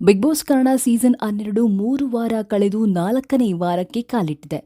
Big boss Kannada season ಹನ್ನೆರಡು ಮೂರು ವಾರ ಕಳೆದು ನಾಲ್ಕನೇ ವಾರಕ್ಕೆ ಕಾಲಿಟ್ಟಿದೆ.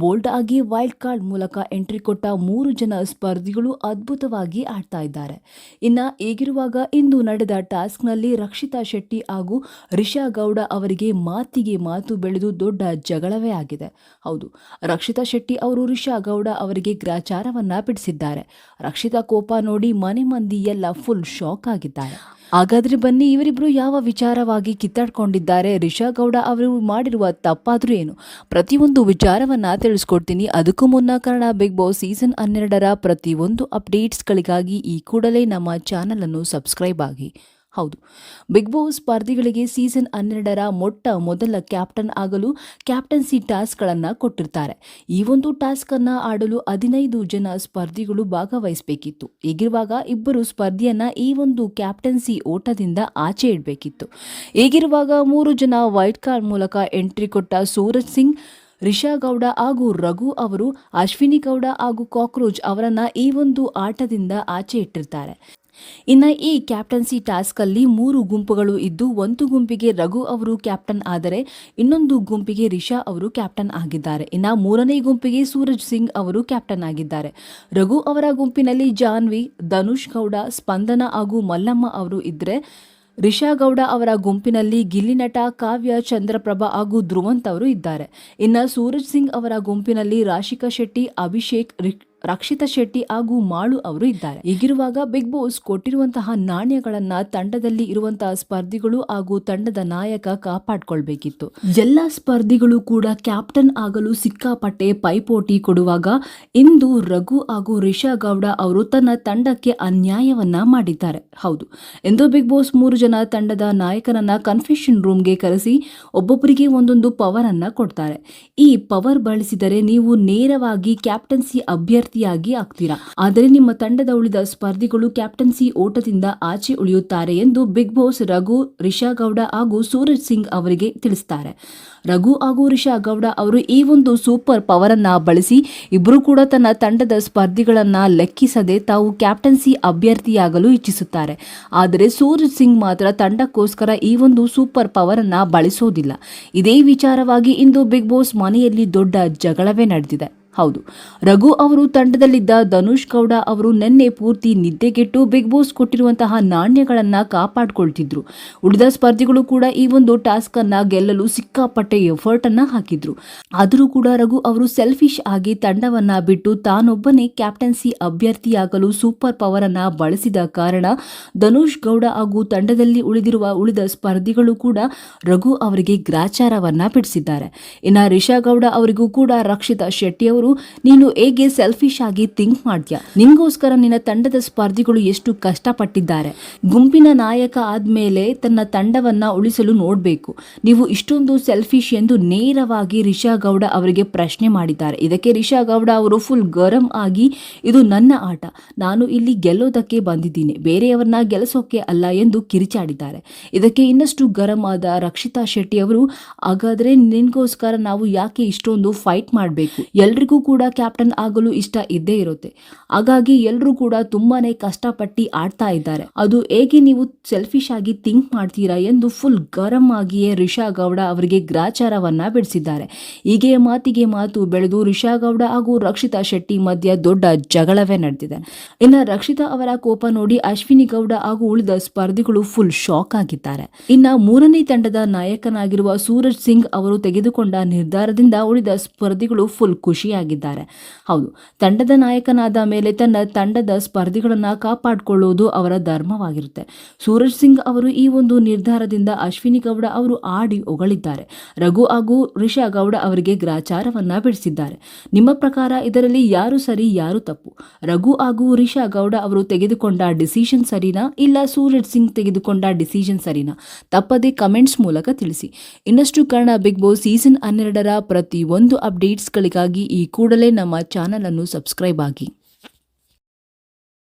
ಬೋಲ್ಡ್ ಆಗಿ ವೈಲ್ಡ್ ಕಾರ್ಡ್ ಮೂಲಕ ಎಂಟ್ರಿ ಕೊಟ್ಟ ಮೂರು ಜನ ಸ್ಪರ್ಧಿಗಳು ಅದ್ಭುತವಾಗಿ ಆಡ್ತಾ ಇದ್ದಾರೆ. ಇನ್ನು ಹೀಗಿರುವಾಗ ಇಂದು ನಡೆದ ಟಾಸ್ಕ್ನಲ್ಲಿ ರಕ್ಷಿತಾ ಶೆಟ್ಟಿ ಹಾಗೂ ರಿಷಾ ಗೌಡ ಅವರಿಗೆ ಮಾತಿಗೆ ಮಾತು ಬೆಳೆದು ದೊಡ್ಡ ಜಗಳವೇ ಆಗಿದೆ. ಹೌದು, ರಕ್ಷಿತಾ ಶೆಟ್ಟಿ ಅವರು ರಿಷಾ ಗೌಡ ಅವರಿಗೆ ಗ್ರಾಚಾರವನ್ನ ಬಿಡಿಸಿದ್ದಾರೆ. ರಕ್ಷಿತಾ ಕೋಪ ನೋಡಿ ಮನೆ ಮಂದಿ ಎಲ್ಲ ಫುಲ್ ಶಾಕ್ ಆಗಿದ್ದಾರೆ. ಹಾಗಾದ್ರೆ ಬನ್ನಿ, ಇವರಿಬ್ರು ಯಾವ ವಿಚಾರವಾಗಿ ಕಿತ್ತಾಡ್ಕೊಂಡಿದ್ದಾರೆ? ರಿಷಾ ಗೌಡ ಅವರು ಮಾಡಿರುವ ತಪ್ಪಾದರೂ ಏನು? ಪ್ರತಿಯೊಂದು ವಿಚಾರವನ್ನ ತಿಳಿಸ್ಕೊಡ್ತೀನಿ. ಅದಕ್ಕೂ ಮುನ್ನ ಕನ್ನಡ ಬಿಗ್ ಬಾಸ್ ಸೀಸನ್ ಹನ್ನೆರಡರ ಪ್ರತಿಯೊಂದು ಅಪ್ಡೇಟ್ಸ್ಗಳಿಗಾಗಿ ಈ ಕೂಡಲೇ ನಮ್ಮ ಚಾನಲ್ ಅನ್ನು ಸಬ್ಸ್ಕ್ರೈಬ್ ಆಗಿ. ಹೌದು. ಬಿಗ್ ಬಾಸ್ ಸ್ಪರ್ಧಿಗಳಿಗೆ ಸೀಸನ್ ಹನ್ನೆರಡರ ಮೊಟ್ಟ ಮೊದಲ ಕ್ಯಾಪ್ಟನ್ ಆಗಲು ಕ್ಯಾಪ್ಟನ್ಸಿ ಟಾಸ್ಕ್ಗಳನ್ನು ಕೊಟ್ಟಿರ್ತಾರೆ. ಈ ಒಂದು ಟಾಸ್ಕನ್ನು ಆಡಲು ಹದಿನೈದು ಜನ ಸ್ಪರ್ಧಿಗಳು ಭಾಗವಹಿಸಬೇಕಿತ್ತು. ಹೀಗಿರುವಾಗ ಇಬ್ಬರು ಸ್ಪರ್ಧಿಯನ್ನ ಈ ಒಂದು ಕ್ಯಾಪ್ಟನ್ಸಿ ಓಟದಿಂದ ಆಚೆ ಇಡಬೇಕಿತ್ತು. ಹೀಗಿರುವಾಗ ಮೂರು ಜನ ವೈಟ್ ಕಾರ್ಡ್ ಮೂಲಕ ಎಂಟ್ರಿ ಕೊಟ್ಟ ಸೂರಜ್ ಸಿಂಗ್, ರಿಷಾ ಗೌಡ ಹಾಗೂ ರಘು ಅವರು, ಅಶ್ವಿನಿ ಗೌಡ ಹಾಗೂ ಕಾಕ್ರೋಚ್ ಅವರನ್ನು ಈ ಒಂದು ಆಟದಿಂದ ಆಚೆ ಇಟ್ಟಿರ್ತಾರೆ. ಇನ್ನು ಈ ಕ್ಯಾಪ್ಟನ್ಸಿ ಟಾಸ್ಕಲ್ಲಿ ಮೂರು ಗುಂಪುಗಳು ಇದ್ದು ಒಂದು ಗುಂಪಿಗೆ ರಘು ಅವರು ಕ್ಯಾಪ್ಟನ್ ಆದರೆ ಇನ್ನೊಂದು ಗುಂಪಿಗೆ ರಿಷಾ ಅವರು ಕ್ಯಾಪ್ಟನ್ ಆಗಿದ್ದಾರೆ. ಇನ್ನು ಮೂರನೇ ಗುಂಪಿಗೆ ಸೂರಜ್ ಸಿಂಗ್ ಅವರು ಕ್ಯಾಪ್ಟನ್ ಆಗಿದ್ದಾರೆ. ರಘು ಅವರ ಗುಂಪಿನಲ್ಲಿ ಜಾನ್ವಿ, ಧನುಷ್ ಗೌಡ, ಸ್ಪಂದನ ಹಾಗೂ ಮಲ್ಲಮ್ಮ ಅವರು ಇದ್ದರೆ ರಿಷಾ ಗೌಡ ಅವರ ಗುಂಪಿನಲ್ಲಿ ಗಿಲ್ಲಿನಟ ಕಾವ್ಯ, ಚಂದ್ರಪ್ರಭಾ ಹಾಗೂ ಧ್ರುವಂತ್ ಅವರು ಇದ್ದಾರೆ. ಇನ್ನು ಸೂರಜ್ ಸಿಂಗ್ ಅವರ ಗುಂಪಿನಲ್ಲಿ ರಾಶಿಕಾ ಶೆಟ್ಟಿ, ಅಭಿಷೇಕ್ ರಕ್ಷಿತಾ ಶೆಟ್ಟಿ ಹಾಗೂ ಮಾಳು ಅವರು ಇದ್ದಾರೆ. ಹೀಗಿರುವಾಗ ಬಿಗ್ ಬಾಸ್ ಕೊಟ್ಟಿರುವಂತಹ ನಾಣ್ಯಗಳನ್ನ ತಂಡದಲ್ಲಿ ಇರುವಂತಹ ಸ್ಪರ್ಧಿಗಳು ಹಾಗೂ ತಂಡದ ನಾಯಕ ಕಾಪಾಡ್ಕೊಳ್ಬೇಕಿತ್ತು. ಎಲ್ಲಾ ಸ್ಪರ್ಧಿಗಳು ಕೂಡ ಕ್ಯಾಪ್ಟನ್ ಆಗಲು ಸಿಕ್ಕಾಪಟ್ಟೆ ಪೈಪೋಟಿ ಕೊಡುವಾಗ ಇಂದು ರಘು ಹಾಗೂ ರಿಷಾ ಗೌಡ ಅವರು ತನ್ನ ತಂಡಕ್ಕೆ ಅನ್ಯಾಯವನ್ನ ಮಾಡಿದ್ದಾರೆ. ಹೌದು ಎಂದು ಬಿಗ್ ಬಾಸ್ ಮೂರು ಜನ ತಂಡದ ನಾಯಕನನ್ನ ಕನ್ಫೆಷನ್ ರೂಮ್ಗೆ ಕರೆಸಿ ಒಬ್ಬೊಬ್ಬರಿಗೆ ಒಂದೊಂದು ಪವರ್ ಅನ್ನ ಕೊಡ್ತಾರೆ. ಈ ಪವರ್ ಬಳಸಿದರೆ ನೀವು ನೇರವಾಗಿ ಕ್ಯಾಪ್ಟನ್ಸಿ ಅಭ್ಯರ್ಥಿಯಾಗಿ ಆಗ್ತೀರಾ? ಆದರೆ ನಿಮ್ಮ ತಂಡದ ಉಳಿದ ಸ್ಪರ್ಧಿಗಳು ಕ್ಯಾಪ್ಟನ್ಸಿ ಓಟದಿಂದ ಆಚೆ ಉಳಿಯುತ್ತಾರೆ ಎಂದು ಬಿಗ್ ಬಾಸ್ ರಘು, ರಿಷಾ ಗೌಡ ಹಾಗೂ ಸೂರಜ್ ಸಿಂಗ್ ಅವರಿಗೆ ತಿಳಿಸ್ತಾರೆ. ರಘು ಹಾಗೂ ರಿಷಾ ಗೌಡ ಅವರು ಈ ಒಂದು ಸೂಪರ್ ಪವರ್ ಅನ್ನ ಬಳಸಿ ಇಬ್ಬರು ಕೂಡ ತನ್ನ ತಂಡದ ಸ್ಪರ್ಧಿಗಳನ್ನ ಲೆಕ್ಕಿಸದೆ ತಾವು ಕ್ಯಾಪ್ಟನ್ಸಿ ಅಭ್ಯರ್ಥಿಯಾಗಲು ಇಚ್ಛಿಸುತ್ತಾರೆ. ಆದರೆ ಸೂರಜ್ ಸಿಂಗ್ ಮಾತ್ರ ತಂಡಕ್ಕೋಸ್ಕರ ಈ ಒಂದು ಸೂಪರ್ ಪವರ್ ಅನ್ನ ಬಳಸೋದಿಲ್ಲ. ಇದೇ ವಿಚಾರವಾಗಿ ಇಂದು ಬಿಗ್ ಬಾಸ್ ಮನೆಯಲ್ಲಿ ದೊಡ್ಡ ಜಗಳವೇ ನಡೆದಿದೆ. ಹೌದು. ರಘು ಅವರು ತಂಡದಲ್ಲಿದ್ದ ಧನುಷ್ ಗೌಡ ಅವರು ನಿನ್ನೆ ಪೂರ್ತಿ ನಿದ್ದೆಗೆಟ್ಟು ಬಿಗ್ ಬಾಸ್ ಕೊಟ್ಟಿರುವಂತಹ ನಾಣ್ಯಗಳನ್ನ ಕಾಪಾಡಿಕೊಳ್ತಿದ್ರು. ಉಳಿದ ಸ್ಪರ್ಧಿಗಳು ಕೂಡ ಈ ಒಂದು ಟಾಸ್ಕ್ ಅನ್ನ ಗೆಲ್ಲಲು ಸಿಕ್ಕಾಪಟ್ಟೆ ಎಫರ್ಟ್ ಅನ್ನ ಹಾಕಿದ್ರು. ಆದರೂ ಕೂಡ ರಘು ಅವರು ಸೆಲ್ಫಿಶ್ ಆಗಿ ತಂಡವನ್ನ ಬಿಟ್ಟು ತಾನೊಬ್ಬನೇ ಕ್ಯಾಪ್ಟನ್ಸಿ ಅಭ್ಯರ್ಥಿಯಾಗಲು ಸೂಪರ್ ಪವರ್ ಅನ್ನ ಬಳಸಿದ ಕಾರಣ ಧನುಷ್ ಗೌಡ ಹಾಗೂ ತಂಡದಲ್ಲಿ ಉಳಿದಿರುವ ಉಳಿದ ಸ್ಪರ್ಧಿಗಳು ಕೂಡ ರಘು ಅವರಿಗೆ ಗ್ರಾಚಾರವನ್ನ ಬಿಡಿಸಿದ್ದಾರೆ. ಇನ್ನ ರಿಷಾ ಗೌಡ ಅವರಿಗೂ ಕೂಡ ರಕ್ಷಿತಾ ಶೆಟ್ಟಿ ಅವರು ನೀನು ಹೇಗೆ ಸೆಲ್ಫಿಶ್ ಆಗಿ ಥಿಂಕ್ ಮಾಡ್ತೀಯ? ನಿಂಗೋಸ್ಕರ ನಿನ್ನ ತಂಡದ ಸ್ಪರ್ಧಿಗಳು ಎಷ್ಟು ಕಷ್ಟಪಟ್ಟಿದ್ದಾರೆ. ಗುಂಪಿನ ನಾಯಕ ಆದ್ಮೇಲೆ ತನ್ನ ತಂಡವನ್ನ ಉಳಿಸಲು ನೋಡಬೇಕು. ನೀವು ಇಷ್ಟೊಂದು ಸೆಲ್ಫಿಶ್ ಎಂದು ನೇರವಾಗಿ ರಿಷಾ ಗೌಡ ಅವರಿಗೆ ಪ್ರಶ್ನೆ ಮಾಡಿದ್ದಾರೆ. ಇದಕ್ಕೆ ರಿಷಾ ಗೌಡ ಅವರು ಫುಲ್ ಗರಂ ಆಗಿ, ಇದು ನನ್ನ ಆಟ. ನಾನು ಇಲ್ಲಿ ಗೆಲ್ಲೋದಕ್ಕೆ ಬಂದಿದ್ದೀನಿ. ಬೇರೆಯವರನ್ನ ಗೆಲ್ಲಿಸೋಕೆ ಅಲ್ಲ ಎಂದು ಕಿರಿಚಾಡಿದ್ದಾರೆ. ಇದಕ್ಕೆ ಇನ್ನಷ್ಟು ಗರಂ ಆದ ರಕ್ಷಿತಾ ಶೆಟ್ಟಿ ಅವರು, ಹಾಗಾದ್ರೆ ನಿನ್ಗೋಸ್ಕರ ನಾವು ಯಾಕೆ ಇಷ್ಟೊಂದು ಫೈಟ್ ಮಾಡಬೇಕು? ಎಲ್ರಿಗೂ ಕೂಡ ಕ್ಯಾಪ್ಟನ್ ಆಗಲು ಇಷ್ಟ ಇದ್ದೇ ಇರುತ್ತೆ. ಹಾಗಾಗಿ ಎಲ್ಲರೂ ಕೂಡ ತುಂಬಾನೇ ಕಷ್ಟಪಟ್ಟು ಆಡ್ತಾ ಇದ್ದಾರೆ. ಅದು ಹೇಗೆ ನೀವು ಸೆಲ್ಫಿಶ್ ಆಗಿ ಥಿಂಕ್ ಮಾಡ್ತೀರಾ ಎಂದು ಫುಲ್ ಗರಂ ಆಗಿಯೇ ರಿಷಾ ಗೌಡ ಅವರಿಗೆ ಗ್ರಾಚಾರವನ್ನ ಬಿಡಿಸಿದ್ದಾರೆ. ಹೀಗೆ ಮಾತಿಗೆ ಮಾತು ಬೆಳೆದು ರಿಷಾ ಗೌಡ ಹಾಗೂ ರಕ್ಷಿತಾ ಶೆಟ್ಟಿ ಮಧ್ಯ ದೊಡ್ಡ ಜಗಳವೇ ನಡೆದಿದೆ. ಇನ್ನು ರಕ್ಷಿತಾ ಅವರ ಕೋಪ ನೋಡಿ ಅಶ್ವಿನಿ ಗೌಡ ಹಾಗೂ ಉಳಿದ ಸ್ಪರ್ಧಿಗಳು ಫುಲ್ ಶಾಕ್ ಆಗಿದ್ದಾರೆ. ಇನ್ನ ಮೂರನೇ ತಂಡದ ನಾಯಕನಾಗಿರುವ ಸೂರಜ್ ಸಿಂಗ್ ಅವರು ತೆಗೆದುಕೊಂಡ ನಿರ್ಧಾರದಿಂದ ಉಳಿದ ಸ್ಪರ್ಧಿಗಳು ಫುಲ್ ಖುಷಿಯಾಗಿದ್ದಾರೆ ಹೌದು, ತಂಡದ ನಾಯಕನಾದ ಮೇಲೆ ತನ್ನ ತಂಡದ ಸ್ಪರ್ಧಿಗಳನ್ನು ಕಾಪಾಡಿಕೊಳ್ಳುವುದು ಅವರ ಧರ್ಮವಾಗಿರುತ್ತೆ. ಸೂರಜ್ ಸಿಂಗ್ ಅವರು ಈ ಒಂದು ನಿರ್ಧಾರದಿಂದ ಅಶ್ವಿನಿ ಗೌಡ ಅವರು ಆಡಿ ಹೊಗಳಿದ್ದಾರೆ. ರಘು ಹಾಗೂ ರಿಷಾ ಗೌಡ ಅವರಿಗೆ ಗ್ರಾಚಾರವನ್ನ ಬಿಡಿಸಿದ್ದಾರೆ. ನಿಮ್ಮ ಪ್ರಕಾರ ಇದರಲ್ಲಿ ಯಾರು ಸರಿ, ಯಾರು ತಪ್ಪು? ರಘು ಹಾಗೂ ರಿಷಾ ಗೌಡ ಅವರು ತೆಗೆದುಕೊಂಡ ಡಿಸಿಷನ್ ಸರಿನಾ, ಇಲ್ಲ ಸೂರಜ್ ಸಿಂಗ್ ತೆಗೆದುಕೊಂಡ ಡಿಸಿಷನ್ ಸರಿನಾ? ತಪ್ಪದೇ ಕಮೆಂಟ್ಸ್ ಮೂಲಕ ತಿಳಿಸಿ. ಇನ್ನಷ್ಟು ಕನ್ನಡ ಬಿಗ್ ಬಾಸ್ ಸೀಸನ್ ಹನ್ನೆರಡರ ಪ್ರತಿ ಒಂದು ಅಪ್ಡೇಟ್ಸ್ಗಳಿಗಾಗಿ ಈ ಕೂಡಲೇ ನಮ್ಮ ಚಾನಲನ್ನು ಸಬ್ಸ್ಕ್ರೈಬ್ ಆಗಿ.